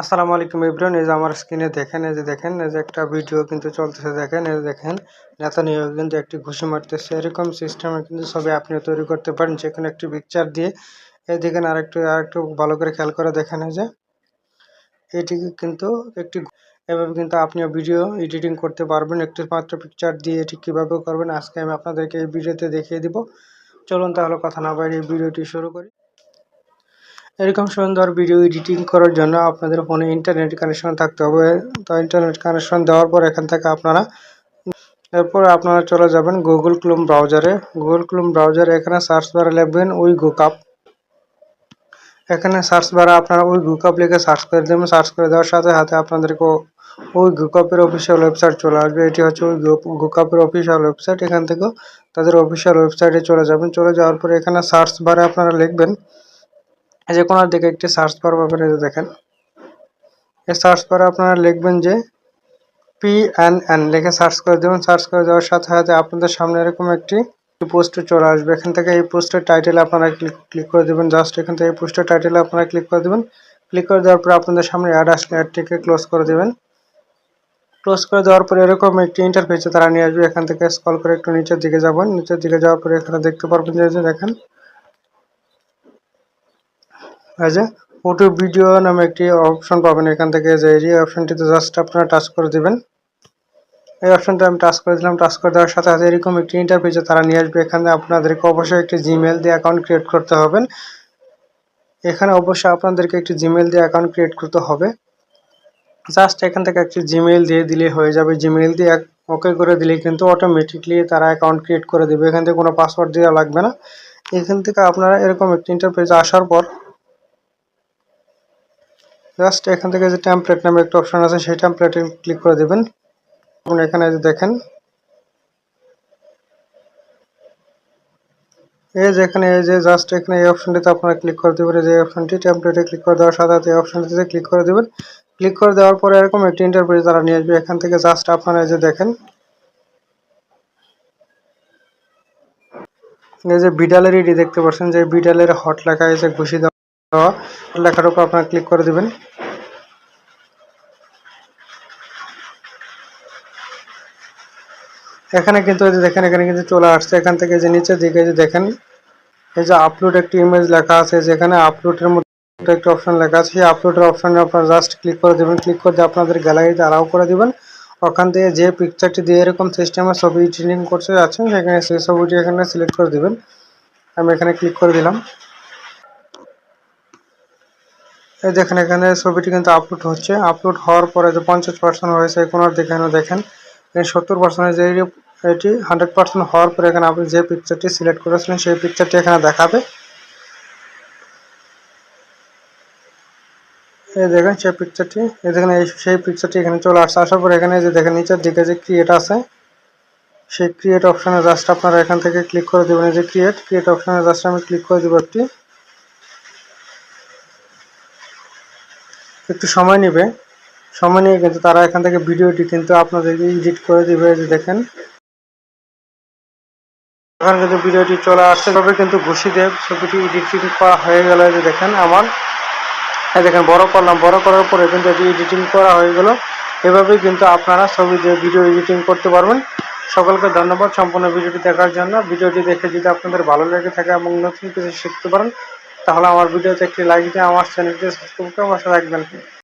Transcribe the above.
আসসালামু আলাইকুম এভরিওয়ান এই যে আমার স্ক্রিনে দেখেন, এই যে দেখেন, এই যে একটা ভিডিও কিন্তু চলতেছে, দেখেন, এই যে দেখেন নেতানিয়াহু কিন্তু একটি ঘুষি মারতেছে। এরকম সিস্টেমে কিন্তু ছবি আপনি তৈরি করতে পারেন, যেকোনো একটি পিকচার দিয়ে। এই দেখেন আরেকটু আরেকটু ভালো করে খেয়াল করে দেখেন, এই যে। এটি কিন্তু একটি এভাবে কিন্তু আপনিও ভিডিও এডিটিং করতে পারবেন একটি মাত্র পিকচার দিয়ে এটি কীভাবে করবেন, আজকে আমি আপনাদেরকে এই ভিডিওতে দেখিয়ে দিব। চলুন তাহলে কথা না বাইরে এই ভিডিওটি শুরু করি। এরকম সুন্দর ভিডিও এডিটিং করার জন্য আপনাদের ফোনে ইন্টারনেট কানেকশন থাকতে হবে। তো ইন্টারনেট কানেকশন দেওয়ার পর এখান থেকে আপনারা এরপর আপনারা চলে যাবেন গুগল ক্লোম ব্রাউজারে গুগল ক্লোম ব্রাউজারে এখানে সার্চ বারে লিখবেন উই গুকাপ এখানে সার্চ বারে আপনারা ওই গুকাপ লিখে সার্চ করে দেবেন। সার্চ করে দেওয়ার সাথে সাথে আপনাদেরকে ওই গুকাপের অফিসিয়াল ওয়েবসাইট চলে আসবে। এটি হচ্ছে ওই গুকাপের অফিসিয়াল ওয়েবসাইট এখান থেকে তাদের অফিসিয়াল ওয়েবসাইটে চলে যাবেন। চলে যাওয়ার পরে এখানে সার্চ বারে আপনারা লিখবেন এই যে কোনার দিকে একটি সার্চ বার পাবেন এই দেখেন। এই সার্চ বারে আপনারা লিখবেন যে পি এন এন লিখে সার্চ করে দেবেন। সার্চ করে দেওয়ার সাথে সাথে আপনাদের সামনে এরকম একটি পোস্ট চলে আসবে। এখান থেকে এই পোস্টের টাইটেল আপনারা ক্লিক ক্লিক করে দেবেন। জাস্ট এখান থেকে এই পোস্টের টাইটেলে আপনারা ক্লিক করে দেবেন। ক্লিক করে দেওয়ার পর আপনাদের সামনে অ্যাড আসলে অ্যাডটিকে ক্লোজ করে দেবেন। ক্লোজ করে দেওয়ার পরে এরকম একটি ইন্টারফেসে তারা নিয়ে আসবে। এখান থেকে স্কল করে একটু নিচের দিকে যাবেন। নিচের দিকে যাওয়ার পরে এখানে দেখতে পারবেন যে দেখেন এই যে ফটো ভিডিও নামে একটি অপশন পাবেন এখান থেকে যে এই অপশনটিতে জাস্ট আপনারা টাচ করে দেবেন। এই অপশনটা আমি টাচ করে দিলাম টাচ করে দেওয়ার সাথে সাথে এরকম একটি ইন্টারফেসে তারা নিয়ে আসবে। এখানে আপনাদেরকে অবশ্যই একটি জিমেল দিয়ে অ্যাকাউন্ট ক্রিয়েট করতে হবে। এখানে অবশ্যই আপনাদেরকে একটি জিমেল দিয়ে অ্যাকাউন্ট ক্রিয়েট করতে হবে। জাস্ট এখান থেকে একটি জিমেল দিয়ে দিলে হয়ে যাবে। জিমেল দিয়ে ওকে করে দিলে কিন্তু অটোমেটিকলি তারা অ্যাকাউন্ট ক্রিয়েট করে দেবে। এখান থেকে কোনো পাসওয়ার্ড দেওয়া লাগবে না। এখান থেকে আপনারা এরকম একটি ইন্টারফেস আসার পর জাস্ট এখান থেকে যে টেমপ্লেট নামে একটা অপশন আছে, সেই টেমপ্লেটে ক্লিক করে দেবেন। এবং এখানে যে দেখেন, এই যে এখানে, এই যে জাস্ট এখানে এই অপশনটিতে আপনারা ক্লিক করে দেবেন। যে অপশনটি টেমপ্লেটে ক্লিক করে দেওয়ার সাথে এই অপশনটিতে ক্লিক করে দেবেন। ক্লিক করে দেওয়ার পরে এরকম একটি ইন্টারপ্রেজ তারা নিয়ে আসবে। এখান থেকে জাস্ট আপনারা এই যে দেখেন, এই যে বিডালের ইডি দেখতে পাচ্ছেন। যে বিডালের হট লেখা এসে ঘুষি দেওয়া, লেখার উপর আপনারা ক্লিক করে দেবেন। এখানে কিন্তু এই যে দেখেন, এখানে কিন্তু চলে আসছে। এখান থেকে যে নিচের দিকে যে দেখেন, এই যে আপলোড একটি ইমেজ লেখা আছে, যেখানে আপলোডের মধ্যে একটা অপশন লেখা আছে। সেই আপলোডের অপশনে আপনারা জাস্ট ক্লিক করে দেবেন। ক্লিক করে দিয়ে আপনাদের গ্যালারিতে অ্যালাউ করে দেবেন। ওখান থেকে যে পিকচারটি দিয়ে এরকম সিস্টেমে ছবি এডিটিং করতে যাচ্ছেন, সেখানে সেই ছবিটি এখানে সিলেক্ট করে দেবেন। আমি এখানে ক্লিক করে দিলাম। এই দেখেন, এখানে ছবিটি কিন্তু আপলোড হচ্ছে। আপলোড হওয়ার পরে যে পঞ্চাশ পার্সেন্ট হয়েছে কোনার দিকে দেখেন। সত্তর পার্সেন্ট যে এটি হান্ড্রেড পার্সেন্ট হওয়ার পরে এখানে আপনি যে পিকচারটি সিলেক্ট করেছিলেন, সেই পিকচারটি এখানে দেখাবে। এই দেখেন সেই পিকচারটি এই দেখেন এই সেই পিকচারটি এখানে চলে আসছে। আসার পর এখানে যে দেখেন নিচের দিকে যে ক্রিয়েট আছে, সেই ক্রিয়েট অপশানে জাস্ট আপনারা এখান থেকে ক্লিক করে দেবেন। এই যে ক্রিয়েট ক্রিয়েট অপশানে জাস্ট আমি ক্লিক করে দেবো একটি। একটু সময় নেবে। সময় নিয়ে কিন্তু তারা এখান থেকে ভিডিওটি কিন্তু আপনাদেরকে এডিট করে দিবে যে দেখেন। এখন কিন্তু ভিডিওটি চলে আসছে, তবে কিন্তু ঘুষি দেব ছবিটি এডিটিং করা হয়ে গেল যে দেখেন আমার। দেখেন, বড় করলাম, বড় করার পরে কিন্তু এটি এডিটিং করা হয়ে গেল। এভাবেই কিন্তু আপনারা ছবি দিয়ে ভিডিও এডিটিং করতে পারবেন। সকলকে ধন্যবাদ, সম্পূর্ণ ভিডিওটি দেখার জন্য। ভিডিওটি দেখে যদি আপনাদের ভালো লেগে থাকে এবং নতুন কিছু শিখতে পারেন, তাহলে আমার ভিডিওতে একটি লাইক দিয়ে আমার চ্যানেলটি সাবস্ক্রাইব করে পাশে রাখবেন